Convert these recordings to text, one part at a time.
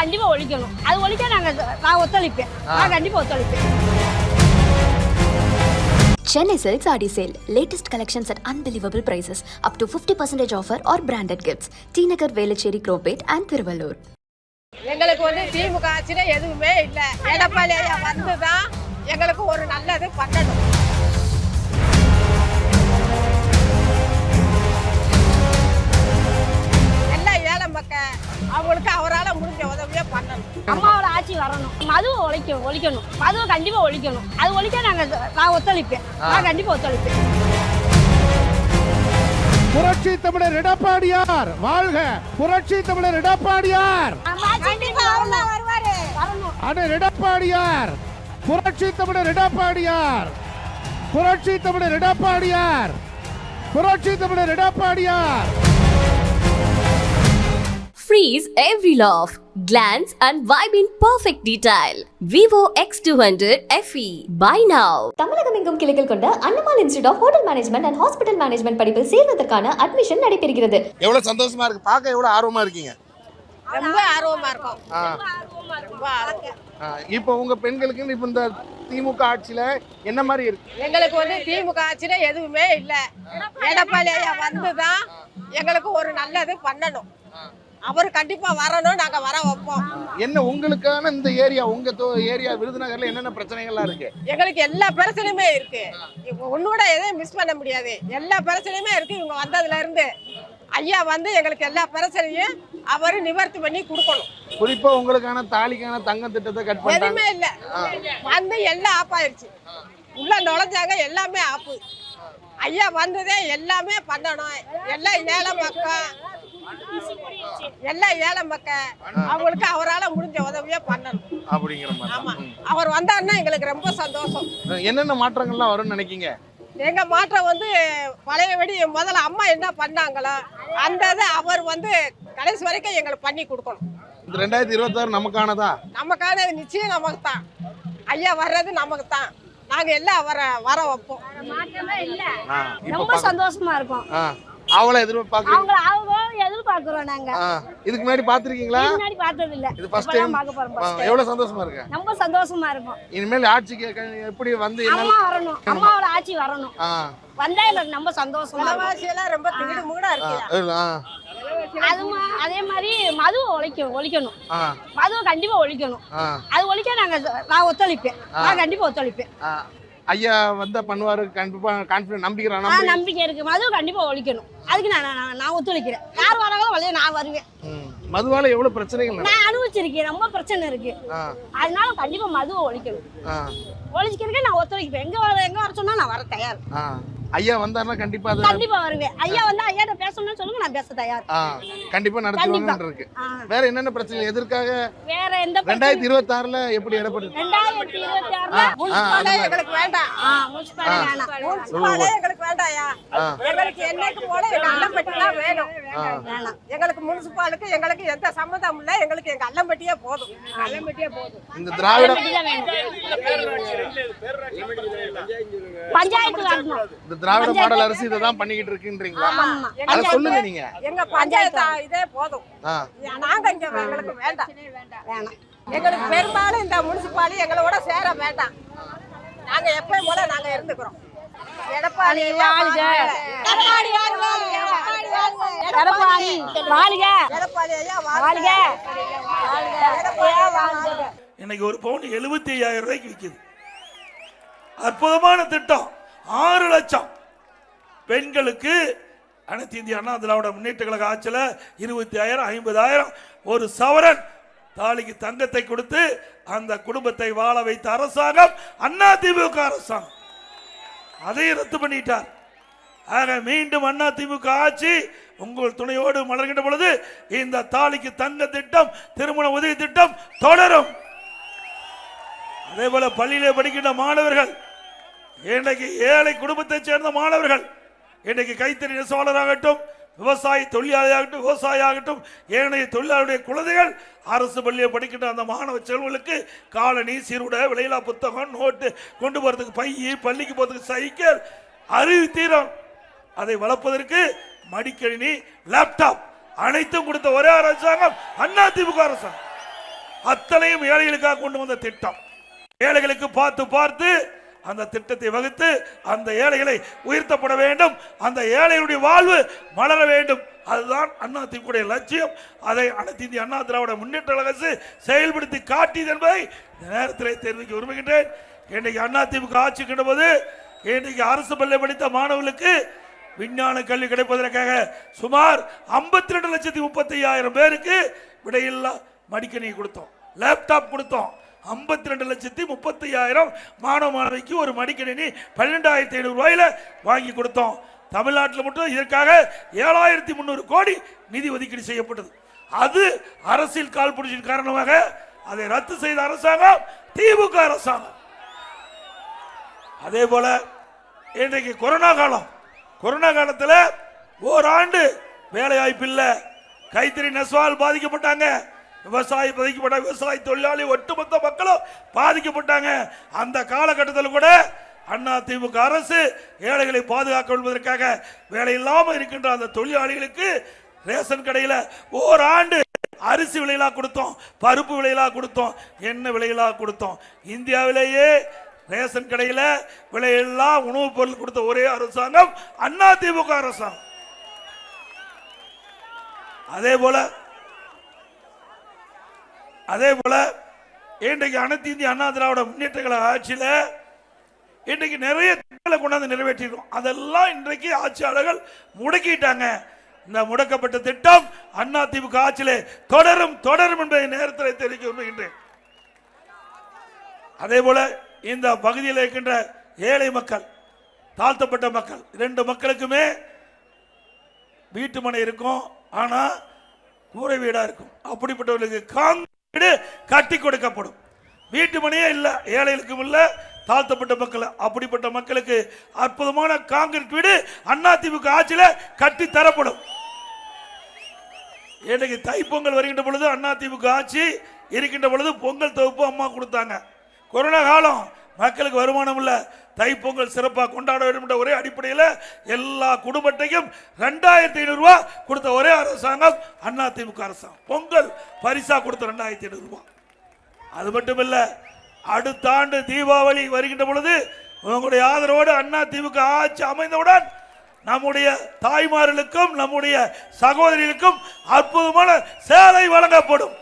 கண்டிப்பா ஒழிக்கணும் அது ஒழிக்க நாங்க நான் ஒத்துழைப்பேன் நான் கண்டிப்பா ஒத்துழைப்பேன் Chennai Silk Saree Sale. Latest collections at unbelievable prices. Up to 50% offer or branded gifts. T Nagar, Velachery, Cropate and Thiruvallur. எங்களுக்கு வந்து திமுக ஆட்சியில எதுவுமே இல்லை எடப்பாடி ஐயா வந்து தான் எங்களுக்கு ஒரு நல்லது பண்ணணும் அவங்களுக்கு அவரால் முடிஞ்ச உதவியை பண்ணணும். அம்மாவோட ஆட்சி வரணும். மதுவை ஒழிக்கணும் ஒழிக்கணும். மதுவை கண்டிப்பா ஒழிக்கணும். அது ஒழிக்க நாங்க நான் ஒத்துழைப்பேன். நான் கண்டிப்பா ஒத்துழைப்பேன். புரட்சி தமிழர் எடப்பாடியார் வாழ்க. புரட்சி தமிழர் எடப்பாடியார். வரணும். அண்ணன் எடப்பாடியார். புரட்சி தமிழர் எடப்பாடியார். புரட்சி தமிழர் எடப்பாடியார். புரட்சி தமிழர் எடப்பாடியார். Freeze every laugh, glance and vibe in perfect detail. Vivo X200 FE. Buy now. தமிழகம் எங்கும் கிளைகள் கொண்ட Annamalai institute of hotel management and hospital management படிப்பில் சேர்வதற்கான அட்மிஷன் நடைபெறுகிறது. எவ்வளவு சந்தோஷமா இருக்கு. பார்க்க எவ்வளவு ஆர்வமா இருக்கீங்க? ரொம்ப ஆர்வமா இருக்கும். இப்போ உங்க பெண்களுக்கு இப்ப இந்த திமுக ஆட்சியில என்ன மாதிரி இருக்கு? எங்களுக்கு வந்து திமுக ஆட்சியில எதுவுமே இல்லை. எடப்பாடி ஐயா வந்து தான் எங்களுக்கு ஒரு நல்லது பண்ணணும். அவர் கண்டிப்பா வரணும் நாங்க வர வைப்போம். என்ன உங்களுக்கான இந்த ஏரியா உங்க ஏரியா விருதுநகர்ல என்னென்ன பிரச்சனைகள்லாம் இருக்கு? எங்களுக்கு எல்லா பிரச்சனையுமே இருக்கு. ஒன்னோட எதையும் மிஸ் பண்ண முடியாது. எல்லா பிரச்சனையுமே இருக்கு. இவங்க வந்ததுல இருந்து. ஐயா வந்து எங்களுக்கு எல்லா பிரச்சனையும் அவர் நிவர்த்தி பண்ணி கொடுக்கணும். குறிப்பா உங்களுக்கான தாலிக்கான தங்க திட்டத்தை கட் பண்ணிட்டாங்க. எதுவுமே இல்ல. வந்து எல்லாம் ஆஃப் ஆயிருச்சு. உள்ள நுழைஞ்சாங்க எல்லாமே ஆப்பு ஐயா வந்ததே எல்லாமே பண்ணணும். எல்லாம் ஏழை மக்கள் எல்லாம் ஏழை மக்கள். அவங்களுக்கு அவரால முடிஞ்ச உதவியை பண்ணணும். அப்படிங்கிற மாதிரி. அவர் வந்தாருன்னா எங்களுக்கு ரொம்ப சந்தோஷம். ம். என்னென்ன மாற்றங்கள்லாம் வரும்னு நினைக்கீங்க? எங்க மாற்றம் வந்து பழையபடி முதல்ல அம்மா என்ன பண்ணாங்களோ அந்த இதை அவர் வந்து கடைசி வரைக்கும் எங்களுக்கு பண்ணி கொடுக்கணும். இந்த ரெண்டாயிரத்தி இருபத்தாறு நமக்கானதா? நமக்கான நிச்சயம் நமக்கு தான் ஐயா வர்றது நமக்கு தான் நாங்க எல்லாம் வர வர வைப்போம். மாற்றமே இல்ல. ஆ, இப்ப ரொம்ப சந்தோஷமா இருக்கும். ஆ, அவளை எதிர்பார்க்குறீங்க? எதிர்பார்க்கிறோம் நாங்க. இதுக்கு முன்னாடி பாத்திருக்கீங்களா முன்னாடி பார்த்தது இல்ல இது ஃபர்ஸ்ட் டைம் பார்க்க போறோம். எவ்வளவு சந்தோஷமா இருக்கு? ரொம்ப சந்தோஷமா இருக்கும். இனிமேல் ஆட்சிக்கு க- எப்படி வந்து அம்மா வரணும். அம்மாவோட ஆட்சி வரணும். வந்தா எங்களுக்கு ரொம்ப சந்தோஷமா எல்லாம் ரொம்ப திகிடு முகடா ஆ, இருக்கு அது மாதிரி மதுவை ஒழிக்கணும். ஒழிக்கணும் மதுவை கண்டிப்பா ஒழிக்கணும். அது ஒழிக்க நாங்க நான் ஒத்துழைப்பேன். நான் கண்டிப்பா ஒத்துழைப்பேன். ஐயா வந்தா பண்ணுவாரு கண்டிப்பா கான்பிடன்ட் நம்பிக்கிறேன்? நம்பிக்கை. இருக்கு. மதுவை கண்டிப்பா ஒழிக்கணும். அதுக்கு நான் நான் ஒத்துழைக்கிறேன். யார் வராங்களோ வழியா நான் வருவேன். மதுவால எவ்வளவு பிரச்சனைகள் நான் அனுபவிச்சிருக்கேன். ரொம்ப பிரச்சனை இருக்கு. அதனால கண்டிப்பா மதுவை ஒழிக்கணும். ஆ, ஒழிக்கிறதுக்கு நான் ஒத்துழைப்பேன் எங்க வர எங்க வர சொன்னா நான் வர தயார். ஐயா வந்தாருன்னா கண்டிப்பா அது கண்டிப்பா வருவேன் ஐயா வந்து ஐயாட்ட பேசணும்னு சொல்லுங்க நான் பேச தயார். கண்டிப்பா நடத்துவாங்கன்னு இருக்கு. வேற என்னென்ன பிரச்சனை எதற்காக? வேற எந்த ரெண்டாயிரத்தி இருபத்தி ஆறுல எப்படி எடப்பாடி ரெண்டாயிரத்தி இருபத்தி ஆறுல எங்களுக்கு வேண்டாம். எங்களுக்கு வேண்டாம்யா ஆ. எங்களுக்கு என்னைக்கு போல எங்க அல்லம்பட்டி தான் வேணும். வேணாம் எங்களுக்கு முனிசிபாலுக்கு எங்களுக்கு எந்த சம்மந்தம் இல்ல. எங்களுக்கு எங்க அல்லம்பட்டியே போதும். அல்லம்பட்டியே போதும். இந்த திராவிட பஞ்சாயத்து இந்த திராவிட மாடல் அரசு இதை தான் பண்ணிக்கிட்டு இருக்குன்றீங்களா அதை சொல்லுங்க நீங்க. எங்க பஞ்சாயத்து இதே போதும். நாங்க இங்க எங்களுக்கு வேண்டாம். வேணாம். எங்களுக்கு பெரும்பாலும் இந்த முனிசிபாலி எங்களோட சேர வேண்டாம். நாங்க எப்பயும் போல நாங்க இருந்துக்கிறோம். எடப்பாடி வாழ்க. எடப்பாடி வாழ்க. எடப்பாடி வாழ்க. இன்னைக்கு ஒரு பவுன் எழுபத்தி ஐயாயிரம் ரூபாய்க்கு விற்கிது அற்புதமான திட்டம். ஆறு லட்சம். பெண்களுக்கு அனைத்து இந்திய அண்ணா திராவிட முன்னேற்ற கழக ஆட்சியில் இருபத்தி ஆயிரம் ஐம்பதாயிரம். ஒரு சவரன் தாலிக்கு தங்கத்தை கொடுத்து அந்த குடும்பத்தை வாழ வைத்த அரசாங்கம் அண்ணா திமுக அரசாங்கம். அதையும் ரத்து பண்ணிட்டார். ஆக மீண்டும் அண்ணா திமுக ஆட்சி உங்கள் துணையோடு மலர்கின்ற பொழுது இந்த தாலிக்கு தங்க திட்டம் திருமண உதவி திட்டம் தொடரும். அதே போல பள்ளியிலே படிக்கின்ற மாணவர்கள் இன்றைக்கு ஏழை குடும்பத்தைச் சேர்ந்த மாணவர்கள் இன்றைக்கு கைத்தறி நெசவாளராகட்டும் விவசாய தொழிலாளியாகட்டும் விவசாயி ஆகட்டும் ஏனைய தொழிலாளருடைய குழந்தைகள் அரசு பள்ளியை படிக்கின்ற அந்த மாணவ செல்வங்களுக்கு காலனி சீருடை விளையிலா புத்தகம் நோட்டு கொண்டு போகிறதுக்கு பைய பள்ளிக்கு போகிறதுக்கு சைக்கிள் அறிவு தீரம். அதை வளர்ப்பதற்கு மடிக்கணினி லேப்டாப் அனைத்தும் கொடுத்த ஒரே அரசாங்கம் அண்ணா திமுக அரசாங்கம் அத்தனையும் ஏழைகளுக்காக கொண்டு வந்த திட்டம். ஏழைகளுக்கு பார்த்து பார்த்து அந்த திட்டத்தை வகுத்து அந்த ஏழைகளை உயர்த்தப்பட வேண்டும். அந்த ஏழைகளுடைய வாழ்வு மலர வேண்டும். அதுதான் அண்ணா திமுக லட்சியம். அதை அனைத்து இந்திய அண்ணா திராவிட முன்னேற்ற அரசு செயல்படுத்தி காட்டியது என்பதை இந்த நேரத்தில் தெரிவிக்க விரும்புகின்றேன். இன்றைக்கு அண்ணா திமுக ஆட்சி கிடும்போது இன்றைக்கு அரசு பள்ளி படித்த மாணவர்களுக்கு விஞ்ஞான கல்வி கிடைப்பதற்காக சுமார் 52 ரெண்டு லட்சத்தி முப்பத்தி ஐயாயிரம் பேருக்கு விடையில்லா மடிக்கணி கொடுத்தோம். லேப்டாப் கொடுத்தோம். 52 ரெண்டு லட்சத்தி முப்பத்தையாயிரம் மாணவ மாணவிக்கு ஒரு மடிக்கணினி பன்னெண்டாயிரத்தி ஐநூறு ரூபாயில வாங்கி கொடுத்தோம். தமிழ்நாட்டில் மட்டும் இதற்காக ஏழாயிரத்தி முந்நூறு கோடி நிதி ஒதுக்கீடு செய்யப்பட்டது. அது அரசியல் கால் பிடிச்சின் காரணமாக அதை ரத்து செய்த அரசாங்கம் திமுக அரசாங்கம். அதே போல இன்றைக்கு கொரோனா காலம். கொரோனா காலத்தில் ஓராண்டு வேலை வாய்ப்பு இல்லை. கைத்தறி நெசவால் பாதிக்கப்பட்டாங்க. விவசாயி பாதிக்கப்பட்ட விவசாய தொழிலாளி ஒட்டுமொத்த மக்களும் பாதிக்கப்பட்டாங்க. அந்த காலகட்டத்தில் கூட அண்ணா திமுக அரசு ஏழைகளை பாதுகாக்க கொள்வதற்காக வேலை இல்லாமல் இருக்கின்ற அந்த தொழிலாளிகளுக்கு ரேஷன் கடையில் ஓராண்டு அரிசி விலையிலாக கொடுத்தோம் பருப்பு விலையிலாக கொடுத்தோம் எண்ணெய் விலையிலாக கொடுத்தோம். இந்தியாவிலேயே ரேஷன் கடையில் விலையெல்லாம் உணவுப் பொருள் கொடுத்த ஒரே அரசாங்கம் அண்ணா திமுக அரசாங்கம். அதே போல அதே போல இன்றைக்கு அனைத்து இந்திய அண்ணா திராவிட முன்னேற்ற கழக ஆட்சியில இன்றைக்கு நிறைய திட்டங்களை கொண்டாந்து நிறைவேற்றிருக்கோம். அதெல்லாம் இன்றைக்கு ஆட்சியாளர்கள் முடக்கிட்டாங்க. இந்த முடக்கப்பட்ட திட்டம் அண்ணா திமுக ஆட்சியிலே தொடரும் தொடரும் என்பதை நேரத்தில் தெரிவிக்க விரும்புகின்றேன். அதே போல இந்த பகுதியில் இருக்கின்ற ஏழை மக்கள் தாழ்த்தப்பட்ட மக்கள் இரண்டு மக்களுக்குமே வீட்டு மனை இருக்கும் ஆனால் கூரை வீடாக இருக்கும். அப்படிப்பட்டவர்களுக்கு வீடு கட்டி கொடுக்கப்படும். வீட்டு மனையே இல்லை ஏழைகளுக்கும் இல்லை தாழ்த்தப்பட்ட மக்கள் அப்படிப்பட்ட மக்களுக்கு அற்புதமான காங்கிரீட் வீடு அண்ணா திமுக ஆட்சியில் கட்டி தரப்படும். இன்றைக்கு தைப்பொங்கல் வருகின்ற பொழுது அண்ணா திமுக ஆட்சி இருக்கின்ற பொழுது பொங்கல் தொகுப்பு அம்மா கொடுத்தாங்க. கொரோனா காலம் மக்களுக்கு வருமானம் இல்லை தைப்பொங்கல் சிறப்பாக கொண்டாட வேண்டும் என்ற ஒரே அடிப்படையில் எல்லா குடும்பத்தையும் ரெண்டாயிரத்தி ஐநூறுரூவா கொடுத்த ஒரே அரசாங்கம் அண்ணா திமுக அரசாங்கம். பொங்கல் பரிசா கொடுத்த ரெண்டாயிரத்தி ஐநூறுரூவா அது மட்டும் இல்லை அடுத்த ஆண்டு தீபாவளி வருகின்ற பொழுது உங்களுடைய ஆதரவோடு அண்ணா திமுக ஆட்சி அமைந்தவுடன் நம்முடைய தாய்மார்களுக்கும் நம்முடைய சகோதரிகளுக்கும் அற்புதமான சேலை வழங்கப்படும்.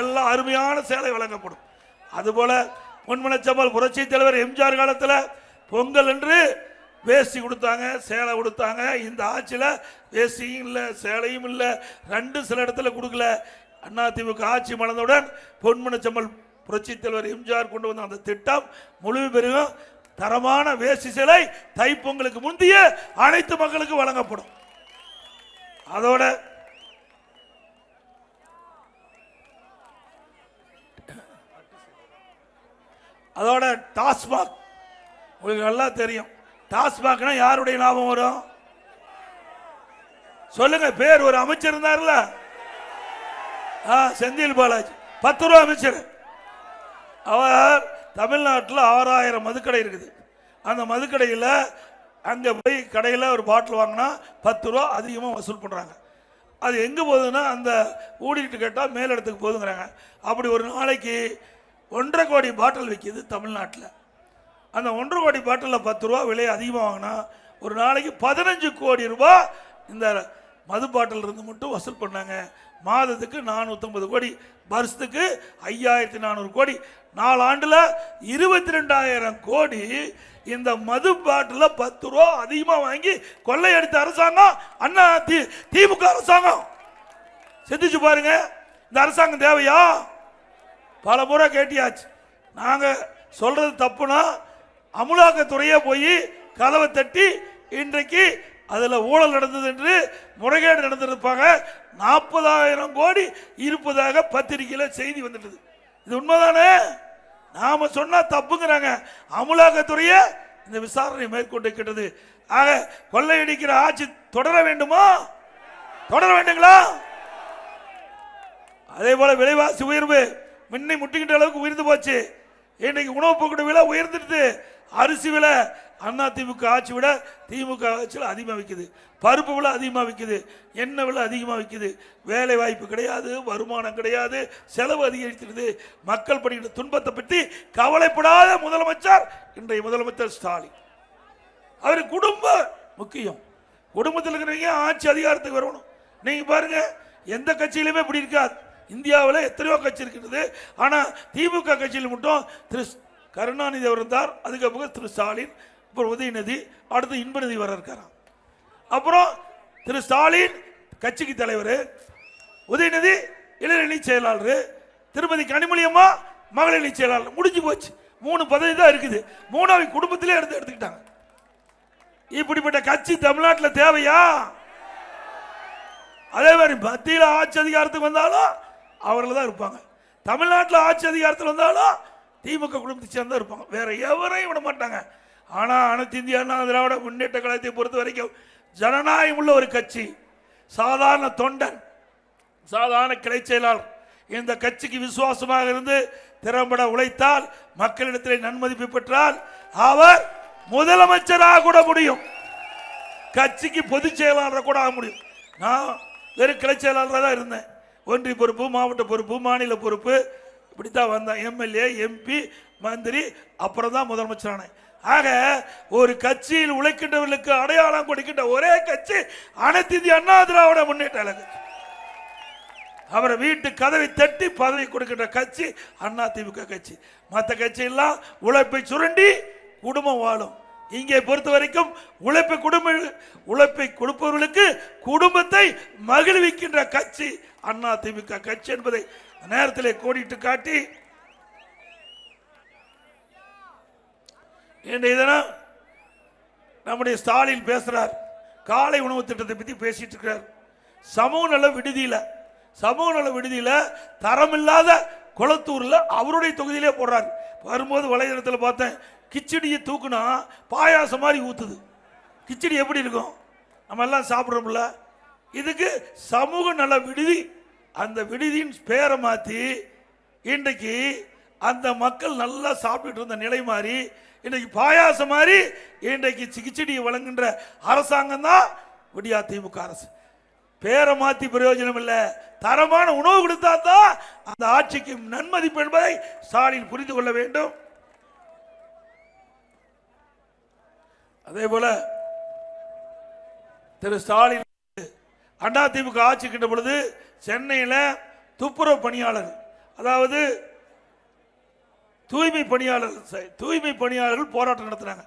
எல்லாம் அருமையான சேலை வழங்கப்படும். அதுபோல முன்மனச்சம்பல் புரட்சி தலைவர் எம்ஜிஆர் காலத்தில் பொங்கல் என்று வேஷ்டி கொடுத்தாங்க சேலை கொடுத்தாங்க. இந்த ஆட்சியில் வேஷ்டியும் இல்லை சேலையும் இல்லை ரெண்டு சில இடத்துல கொடுக்கல. அதிமுக ஆட்சி மலர்ந்தவுடன் பொன்மனச்சம்பல் புரட்சி தலைவர் எம்ஜிஆர் கொண்டு வந்த அந்த திட்டம் முழு பெருகும். தரமான வேஷ்டி சிலை தைப்பொங்கலுக்கு முந்தைய அனைத்து மக்களுக்கும் வழங்கப்படும். அதோட அதோட டாஸ்மாக். உங்களுக்கு நல்லா தெரியும். டாஸ்மாக்னா யாருடைய லாபம் வரும்? சொல்லுங்க பேர் ஒரு அமைச்சர் இருந்தார்ல? செந்தில் பாலாஜி. பத்து ரூபா அமைச்சர். அவர் தமிழ்நாட்டில் ஆறாயிரம் மதுக்கடை இருக்குது. அந்த மதுக்கடையில் அங்கே போய் கடையில் ஒரு பாட்டில் வாங்கினா பத்து ரூபா அதிகமாக வசூல் பண்ணுறாங்க அது எங்கே போகுதுன்னா அந்த ஊடிக்கிட்டு கேட்டால் மேலிடத்துக்கு போகுதுங்கிறாங்க. அப்படி ஒரு நாளைக்கு ஒன்றரை கோடி பாட்டில் விற்கிது தமிழ்நாட்டில். அந்த ஒன்றரை கோடி பாட்டிலில் பத்து ரூபா விலை அதிகமாக வாங்கினா ஒரு நாளைக்கு பதினஞ்சு கோடி ரூபா இந்த மது பாட்டில் இருந்து மட்டும் வசூல் பண்ணாங்க. மாதத்துக்கு நானூற்றம்பது கோடி வருஷத்துக்கு ஐயாயிரத்தி நானூறு கோடி. நாலு ஆண்டில் இருபத்தி ரெண்டாயிரம் கோடி இந்த மது பாட்டில் பத்து ரூபா அதிகமாக வாங்கி கொள்ளையடித்த அரசாங்கம் அண்ணா தி திமுக அரசாங்கம். சிந்திச்சு பாருங்க இந்த அரசாங்கம் தேவையா? பல முறை கேட்டியாச்சு. நாங்கள் சொல்றது தப்புனா அமுலாக்கத்துறையே போய் கதவை தட்டி இன்றைக்கு அதில் ஊழல் நடந்தது என்று முறைகேடு நடந்திருப்பாங்க. நாற்பதாயிரம் கோடி இருப்பதாக பத்திரிகையில் செய்தி வந்துட்டது. இது உண்மைதானே? நாம சொன்னா தப்புங்கிறாங்க. அமுலாக்கத்துறையே இந்த விசாரணை மேற்கொண்டிருக்கிறது ஆக கொள்ளையடிக்கிற ஆட்சி தொடர வேண்டுமா? தொடர வேண்டுங்களா? அதே போல விலைவாசி உயர்வு. முன்னை முட்டிக்கிட்ட அளவுக்கு உயர்ந்து போச்சு. இன்னைக்கு உணவு பொருட்கள் விலை உயர்ந்துடுது. அரிசி விலை அண்ணா திமுக ஆட்சி விட திமுக ஆட்சியில் அதிகமாக விற்குது பருப்பு விலை அதிகமாக விற்குது எண்ணெய் விலை அதிகமாக விற்குது வேலை வாய்ப்பு கிடையாது வருமானம் கிடையாது செலவு அதிகரித்துடுது மக்கள் படுகிற துன்பத்தை பற்றி கவலைப்படாத முதலமைச்சர் இன்றைய முதலமைச்சர் ஸ்டாலின். அவர் குடும்பம் முக்கியம். குடும்பத்தில் இருக்கிறவங்க ஆட்சி அதிகாரத்துக்கு வரணும். நீங்கள் பாருங்கள் எந்த கட்சியிலுமே இப்படி இருக்காது. இந்தியாவில் எத்தனையோ கட்சி இருக்கிறது ஆனால் திமுக கட்சியில் மட்டும் திரு கருணாநிதி அவர் இருந்தார். அதுக்கப்புறம் திரு ஸ்டாலின் அப்புறம் உதயநிதி அடுத்து இன்பநிதி வர இருக்காராம். அப்புறம் திரு ஸ்டாலின் கட்சிக்கு தலைவர் உதயநிதி இளைஞரணி செயலாளர் திருமதி கனிமொழி அம்மா மகளிரணி செயலாளர். முடிஞ்சு போச்சு. மூணு பதவி தான் இருக்குது. மூணாவது குடும்பத்திலே எடுத்து எடுத்துக்கிட்டாங்க. இப்படிப்பட்ட கட்சி தமிழ்நாட்டில் தேவையா? அதே மாதிரி மத்தியில் ஆட்சி அதிகாரத்துக்கு வந்தாலும் அவர்கள் தான் இருப்பாங்க. தமிழ்நாட்டில் ஆட்சி அதிகாரத்தில் வந்தாலும் திமுக குடும்பத்தை சேர்ந்தா இருப்பாங்க. வேற எவரையும் விட மாட்டாங்க. ஆனால் அனைத்து இந்திய அண்ணா திராவிட முன்னேற்ற கழகத்தை பொறுத்த வரைக்கும் ஜனநாயகம் உள்ள ஒரு கட்சி. சாதாரண தொண்டன் சாதாரண கிளை செயலாளர். இந்த கட்சிக்கு விசுவாசமாக இருந்து திறம்பட உழைத்தால் மக்களிடத்தில் நன்மதிப்பு பெற்றால் அவர் முதலமைச்சராக கூட முடியும். கட்சிக்கு பொதுச் செயலாளராக கூட ஆக முடியும். நான் வெறும் கிளை செயலாளராக தான் இருந்தேன். ஒன்றிய பொறுப்பு மாவட்ட பொறுப்பு மாநில பொறுப்பு. இப்படித்தான் வந்தேன். எம்எல்ஏ எம்பி மந்திரி அப்புறம் தான் முதலமைச்சரானேன். ஆக ஒரு கட்சியில் உழைக்கின்றவர்களுக்கு அடையாளம் கொடுக்கின்ற ஒரே கட்சி அனைத்து இந்திய அண்ணா திராவிட முன்னேற்ற அவரை வீட்டு கதவை தட்டி பதவி கொடுக்கின்ற கட்சி அண்ணா திமுக கட்சி. மற்ற கட்சியெல்லாம் உழைப்பை சுரண்டி குடும்பம் வாழும். இங்கே பொறுத்த வரைக்கும் உழைப்பை குடும்ப உழைப்பை கொடுப்பவர்களுக்கு குடும்பத்தை மகிழ்விக்கின்ற கட்சி அண்ணா திமுக கட்சி என்பதை நேரத்திலே கோடிட்டு காட்டி இன்றைய தினம் நம்முடைய ஸ்டாலின் பேசுறார். காலை உணவு திட்டத்தை பற்றி பேசிட்டு இருக்கிறார் சமூக நல விடுதியில் சமூக நல விடுதியில் தரமில்லாத குளத்தூரில் அவருடைய தொகுதியிலே போடுறாரு. வரும்போது வலைதளத்தில் பார்த்தேன் கிச்சடியை தூக்குனா பாயாசம் மாதிரி ஊற்றுது கிச்சடி எப்படி இருக்கும்? நம்ம எல்லாம் சாப்பிட்றோம்ல. இதுக்கு சமூக நல விடுதி அந்த விடுதியின் பேரை மாற்றி இன்றைக்கு அந்த மக்கள் நல்லா சாப்பிட்டுட்டு இருந்த நிலை மாறி இன்றைக்கு பாயாசம் மாதிரி இன்றைக்கு சிகிச்சடியை வழங்குகின்ற அரசாங்கம் தான் விடியா திமுக அரசு. பேரை மாற்றி பிரயோஜனம் இல்லை. தரமான உணவு கொடுத்தா தான் அந்த ஆட்சிக்கு நன்மதிப்பு என்பதை ஸ்டாலின் புரிந்து கொள்ள வேண்டும். அதே போல திரு ஸ்டாலின் அண்ணா ஆட்சி கிட்ட பொழுது சென்னையில் துப்புரவு பணியாளர் அதாவது தூய்மை பணியாளர் தூய்மை பணியாளர்கள் போராட்டம் நடத்தினாங்க.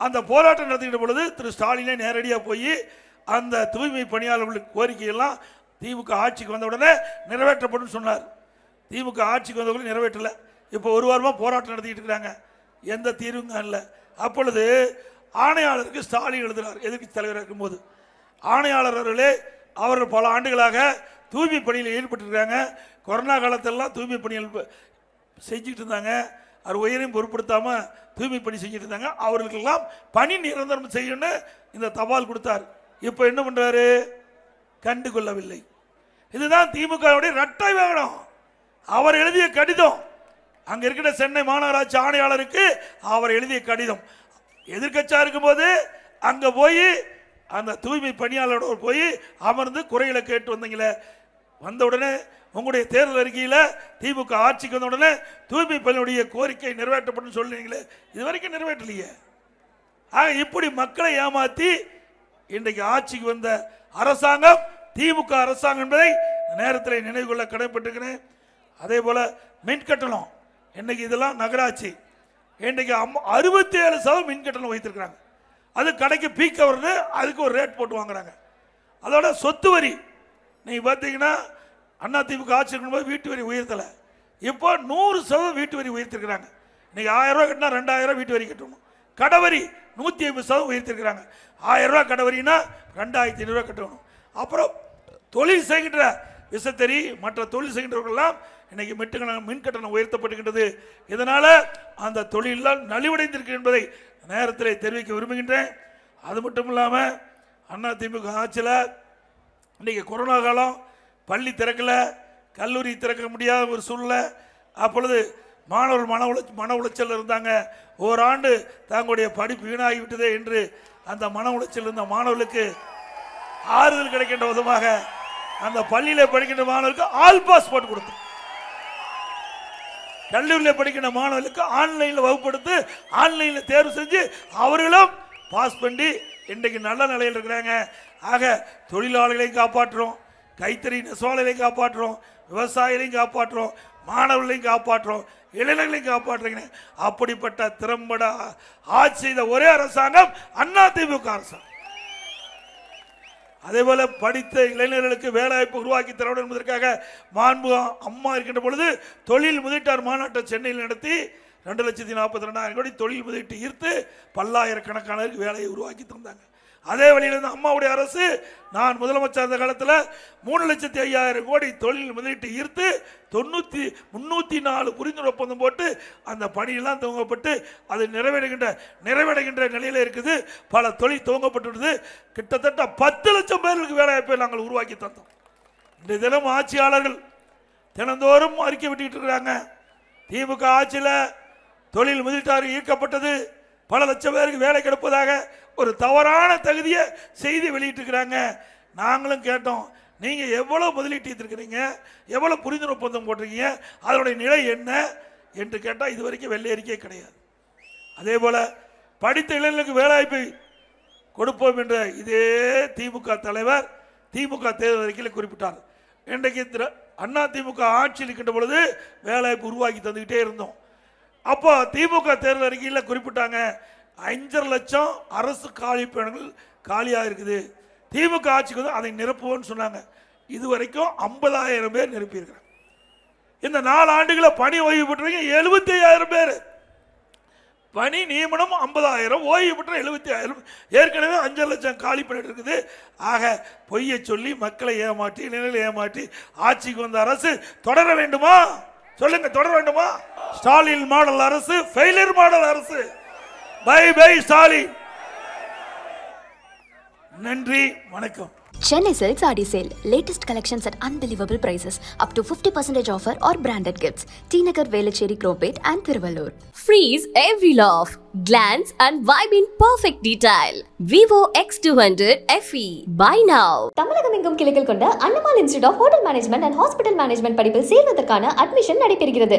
அந்த போராட்டம் நடத்திக்கிட்ட பொழுது திரு ஸ்டாலினே நேரடியாக போய் அந்த தூய்மை பணியாளர்களுக்கு கோரிக்கையெல்லாம் திமுக ஆட்சிக்கு வந்த உடனே நிறைவேற்றப்படும் சொன்னார். திமுக ஆட்சிக்கு வந்தவங்களும் நிறைவேற்றலை. இப்போ ஒரு வாரமாக போராட்டம் நடத்திக்கிட்டு இருக்கிறாங்க. எந்த தீர்வுங்க இல்லை அப்பொழுது ஆணையாளருக்கு ஸ்டாலின் எழுதுகிறார் எதிர்க்கட்சி தலைவராக இருக்கும்போது. ஆணையாளர் அவர்களே அவர்கள் பல ஆண்டுகளாக தூய்மை பணியில் ஈடுபட்டிருக்காங்க. கொரோனா காலத்திலலாம் தூய்மை பணிகள் செஞ்சுக்கிட்டு செஞ்சுட்டு இருந்தாங்க. அவர் உயரையும் பொருட்படுத்தாமல் தூய்மை பணி செஞ்சுட்டு இருந்தாங்க. அவர்களுக்கெல்லாம் பணி நிரந்தரம் செய்யணும்னு இந்த தபால் கொடுத்தார். இப்போ என்ன பண்ணுறாரு கண்டு கொள்ளவில்லை. இதுதான் திமுகவுடைய இரட்டை வேணும் அவர் எழுதிய கடிதம். அங்கே இருக்கிற சென்னை மாநகராட்சி ஆணையாளருக்கு அவர் எழுதிய கடிதம். எதிர்கட்சியாக இருக்கும்போது அங்கே போய் அந்த தூய்மை பணியாளரோட போய் அமர்ந்து குறைகளை கேட்டு வந்தீங்களே. வந்த உடனே உங்களுடைய தேர்தல் அறிக்கையில் திமுக ஆட்சிக்கு வந்த உடனே தூய்மை பணியுடைய கோரிக்கை நிறைவேற்றப்படும் சொல்றீங்களே. இது வரைக்கும் நிறைவேற்றலையே. ஆக இப்படி மக்களை ஏமாற்றி இன்றைக்கு ஆட்சிக்கு வந்த அரசாங்கம் திமுக அரசாங்கம் என்பதை நேரத்தில் நினைவு கொள்ள கடமைப்பட்டிருக்கிறேன். அதே போல் மின் கட்டணம் இன்னைக்கு இதெல்லாம் நகராட்சி. இன்றைக்கு அறுபத்தி ஏழு சதவீதம் மின் கட்டணம் வைத்திருக்கிறாங்க. அது கடைக்கு பீக்க வருது அதுக்கு ஒரு ரேட் போட்டு வாங்குறாங்க. அதோட சொத்து வரி நீங்கள் பார்த்தீங்கன்னா அண்ணா திமுக ஆட்சி இருக்கும்போது வீட்டு வரி உயர்த்தலை. இப்போ நூறு சதவீதம் வீட்டு வரி உயர்த்திருக்கிறாங்க. இன்றைக்கி ஆயிரம் ரூபா கட்டினா ரெண்டாயிரம் வீட்டு வரி கட்டணும். கடவரி நூற்றி ஐம்பது சதவீதம் உயர்த்திருக்கிறாங்க. ஆயிரம் ரூபா கடவரினா ரெண்டாயிரத்தி ஐநூறுரூவா கட்டணும். அப்புறம் தொழில் செய்கின்ற விசத்தறி மற்ற தொழில் செய்கின்றவர்கள்லாம் இன்னைக்கு மிட்டுக்கண மின் கட்டணம் உயர்த்தப்படுகின்றது இதனால் அந்த தொழிலெல்லாம் நலிவடைந்திருக்கு என்பதை நேரத்தில் தெரிவிக்க விரும்புகின்றேன். அது மட்டும் இல்லாமல் அண்ணா திமுக ஆட்சியில் இன்றைக்கி கொரோனா காலம் பள்ளி திறக்கல கல்லூரி திறக்க முடியாத ஒரு சூழ்நிலை. அப்பொழுது மாணவர்கள் மன உளை மன உளைச்சல் இருந்தாங்க. ஓராண்டு தங்களுடைய படிப்பு வீணாகிவிட்டதே என்று அந்த மன உளைச்சல் இருந்த மாணவர்களுக்கு ஆறுதல் கிடைக்கின்ற விதமாக அந்த பள்ளியில் படிக்கின்ற மாணவர்களுக்கு ஆல் பாஸ் போட்டு கொடுத்தோம். கல்லூரியில் படிக்கிற மாணவர்களுக்கு ஆன்லைனில் வகுப்படுத்து ஆன்லைனில் தேர்வு செஞ்சு அவர்களும் பாஸ் பண்ணி இன்றைக்கு நல்ல நிலையில் இருக்கிறாங்க. ஆக தொழிலாளர்களையும் காப்பாற்றுறோம் கைத்தறி நெசவாளர்களையும் காப்பாற்றுறோம் விவசாயிகளையும் காப்பாற்றுறோம் மாணவர்களையும் காப்பாற்றுறோம் இளைஞர்களையும் காப்பாற்றுறீங்க. அப்படிப்பட்ட திறம்பட ஆட்சி செய்த ஒரே அரசாங்கம் அண்ணா திமுக அரசாங்கம். அதே போல படித்த இளைஞர்களுக்கு வேலைவாய்ப்பு உருவாக்கி தர வேண்டும் என்பதற்காக மாண்பு அம்மா இருக்கின்ற பொழுது தொழில் முதலீட்டார் மாநாட்டை சென்னையில் நடத்தி ரெண்டு லட்சத்தி நாற்பத்தி ரெண்டாயிரம் கோடி தொழில் முதலீட்டு ஈர்த்து பல்லாயிரக்கணக்கானவருக்கு வேலையை உருவாக்கி தந்தாங்க. அதே வழியில் இருந்த அம்மாவுடைய அரசு நான் முதலமைச்சர் அந்த காலத்தில் மூணு லட்சத்தி ஐயாயிரம் கோடி தொழில் முதலீட்டு ஈர்த்து தொண்ணூற்றி முந்நூற்றி நாலு புரிந்துணர்வு ஒப்பந்தம் போட்டு அந்த பணியெல்லாம் துவங்கப்பட்டு அது நிறைவேறுகின்ற நிறைவடைகின்ற நிலையில் இருக்குது. பல தொழில் துவங்கப்பட்டுள்ளது. கிட்டத்தட்ட பத்து லட்சம் பேருக்கு வேலைவாய்ப்பை நாங்கள் உருவாக்கி தந்தோம். இன்றைய தினம் ஆட்சியாளர்கள் தினந்தோறும் அறிக்கை விட்டுக்கிட்டு இருக்கிறாங்க. திமுக ஆட்சியில் தொழில் முதலீட்டார் ஈர்க்கப்பட்டது. பல லட்சம் பேருக்கு வேலை கிடைப்பதாக ஒரு தவறான தகுதியை செய்தி வெளியிட்டிருக்கிறாங்க. நாங்களும் கேட்டோம் நீங்கள் எவ்வளோ முதலீட்டு ஈர்த்திருக்கிறீங்க எவ்வளோ புரிந்துணர்வு ஒப்பந்தம் போட்டிருக்கீங்க? அதனுடைய நிலை என்ன? என்று கேட்டால் இது வரைக்கும் வெள்ளை அறிக்கை கிடையாது. அதே போல் படித்த இளைஞர்களுக்கு வேலைவாய்ப்பை கொடுப்போம் என்ற இதே திமுக தலைவர் திமுக தேர்தல் அறிக்கையில் குறிப்பிட்டார். இன்றைக்கு திரு அண்ணா திமுக ஆட்சியில் இருக்கின்ற பொழுது வேலைவாய்ப்பு உருவாக்கி தந்துக்கிட்டே இருந்தோம். அப்போ திமுக தேர்தல் அறிக்கையில் குறிப்பிட்டாங்க அஞ்சரை லட்சம் அரசு காலி பயணங்கள் காலியாக இருக்குது திமுக ஆட்சிக்கு வந்து அதை நிரப்புவோம்னு சொன்னாங்க. இது வரைக்கும் ஐம்பதாயிரம் பேர் நிரப்பியிருக்கிறாங்க. இந்த நாலு ஆண்டுகளை பணி ஓய்வு பெற்றவங்க எழுபத்தி ஐயாயிரம் பேர். பணி நியமனம் ஐம்பதாயிரம் ஓய்வு பெற்ற எழுபத்தி ஆயிரம் ஏற்கனவே அஞ்சு லட்சம் காலி பண்ணிட்டு இருக்குது. ஆக பொய்யை சொல்லி மக்களை ஏமாற்றி நிலையில் ஏமாற்றி ஆட்சிக்கு வந்த அரசு தொடர வேண்டுமா? சொல்லுங்க தொடர வேண்டுமா? ஸ்டாலின் மாடல் அரசு ஃபெயிலியர் மாடல் அரசு. Bye bye Stalin. நன்றி வணக்கம். Chennai Silk Saree Sale. Latest collections at unbelievable prices. Up to 50% offer or branded gifts. T Nagar, Velachery, Cropate and Thiruvallur. Freeze every laugh, glance and vibe in perfect detail. Vivo X200 FE. Buy now. தமிழகம் எங்கும் கிளைகள் கொண்ட Annamalai institute of hotel management and hospital management படிப்பில் சேர்வதற்கான admission நடைபெறுகிறது